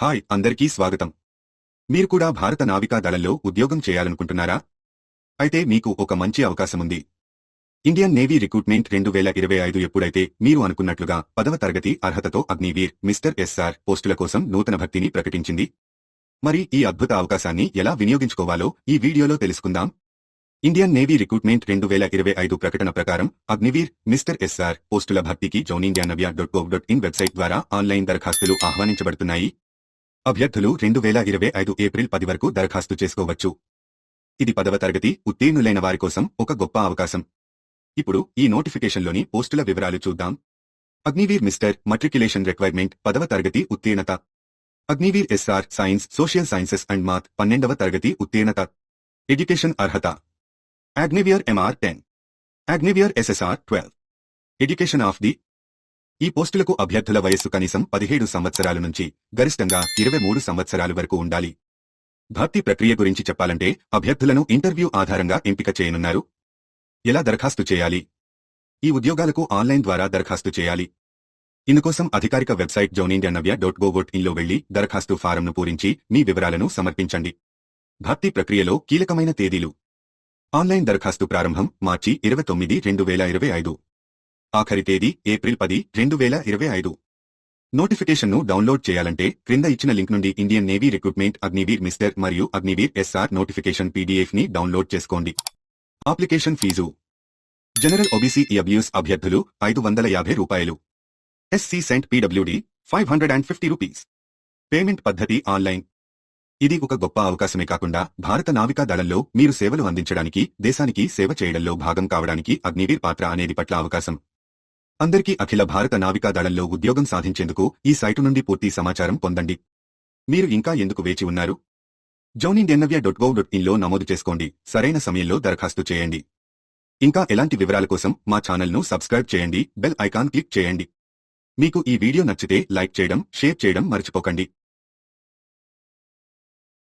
Hi అందరికీ స్వాగతం. మీరు కూడా భారత నావికా దళంలో ఉద్యోగం చేయాలనుకుంటున్నారా? అయితే మీకు ఒక మంచి అవకాశముంది. ఇండియన్ నేవీ రిక్రూట్మెంట్ రెండు వేల ఇరవై ఐదు ఎప్పుడైతే మీరు అనుకున్నట్లుగా పదవ తరగతి అర్హతతో అగ్నివీర్ మిస్టర్ ఎస్ఆర్ పోస్టుల కోసం నూతన భర్తీని ప్రకటించింది. మరి ఈ అద్భుత అవకాశాన్ని ఎలా వినియోగించుకోవాలో ఈ వీడియోలో తెలుసుకుందాం. ఇండియన్ నేవీ రిక్రూట్మెంట్ రెండు వేల ఇరవై ఐదు ప్రకటన ప్రకారం అగ్నివీర్ మిస్టర్ ఎస్ఆర్ పోస్టుల భర్తీకి join India navy dot gov dot in website ద్వారా ఆన్లైన్ దరఖాస్తులు ఆహ్వానించబడుతున్నాయి. అభ్యర్థులు రెండు వేల ఇరవై ఐదు ఏప్రిల్ పది వరకు దరఖాస్తు చేసుకోవచ్చు. ఇది పదవ తరగతి ఉత్తీర్ణులైన వారి కోసం ఒక గొప్ప అవకాశం. ఇప్పుడు ఈ నోటిఫికేషన్లోని పోస్టుల వివరాలు చూద్దాం. అగ్నివీర్ మిస్టర్ మట్రిక్యులేషన్ రిక్వైర్మెంట్ పదవ తరగతి ఉత్తీర్ణత. Agniveer SR science social sciences and math పన్నెండవ తరగతి ఉత్తీర్ణత. ఎడ్యుకేషన్ అర్హత. Agniveer MR ten Agniveer SSR twelve education of the ఈ పోస్టులకు అభ్యర్థుల వయస్సు కనీసం పదిహేడు సంవత్సరాల నుంచి గరిష్టంగా ఇరవై మూడు సంవత్సరాలు వరకు ఉండాలి. భర్తీ ప్రక్రియ గురించి చెప్పాలంటే అభ్యర్థులను ఇంటర్వ్యూ ఆధారంగా ఎంపిక చేయనున్నారు. ఎలా దరఖాస్తు చేయాలి? ఈ ఉద్యోగాలకు ఆన్లైన్ ద్వారా దరఖాస్తు చేయాలి. ఇందుకోసం అధికారిక website join India navy dot gov ఇన్లో వెళ్ళి దరఖాస్తు ఫారంను పూరించి మీ వివరాలను సమర్పించండి. భర్తీ ప్రక్రియలో కీలకమైన తేదీలు. ఆన్లైన్ దరఖాస్తు ప్రారంభం మార్చి ఇరవై తొమ్మిది రెండు వేల ఇరవై ఐదు. ఆఖరి తేదీ ఏప్రిల్ పది రెండు వేల ఇరవై ఐదు. నోటిఫికేషన్ను డౌన్లోడ్ చేయాలంటే క్రింద ఇచ్చిన లింక్ నుండి Indian navy recruitment Agniveer mister మరియు అగ్నివీర్ ఎస్ఆర్ నోటిఫికేషన్ పీడీఎఫ్ని డౌన్లోడ్ చేసుకోండి. Application fee. జనరల్ ఓబీసీ అబ్యూస్ అభ్యర్థులు ఐదు వందల యాభై రూపాయలు. SC cent PWD five hundred and fifty rupees. Payment పద్ధతి ఆన్లైన్. ఇది ఒక గొప్ప అవకాశమే కాకుండా భారత నావికా దళంలో మీరు సేవలు అందించడానికి దేశానికి సేవ చేయడంలో భాగం కావడానికి అగ్నివీర్ పాత్ర అనేది పట్ల అవకాశం. అందరికీ అఖిల భారత నావికా దళంలో ఉద్యోగం సాధించేందుకు ఈ సైటు నుండి పూర్తి సమాచారం పొందండి. మీరు ఇంకా ఎందుకు వేచి ఉన్నారు? Join Indian Navy dot gov dot ఇన్లో నమోదు చేసుకోండి. సరైన సమయంలో దరఖాస్తు చేయండి. ఇంకా ఎలాంటి వివరాల కోసం మా ఛానల్ను సబ్స్క్రైబ్ చేయండి. బెల్ ఐకాన్ క్లిక్ చేయండి. మీకు ఈ వీడియో నచ్చితే లైక్ చేయడం షేర్ చేయడం మర్చిపోకండి.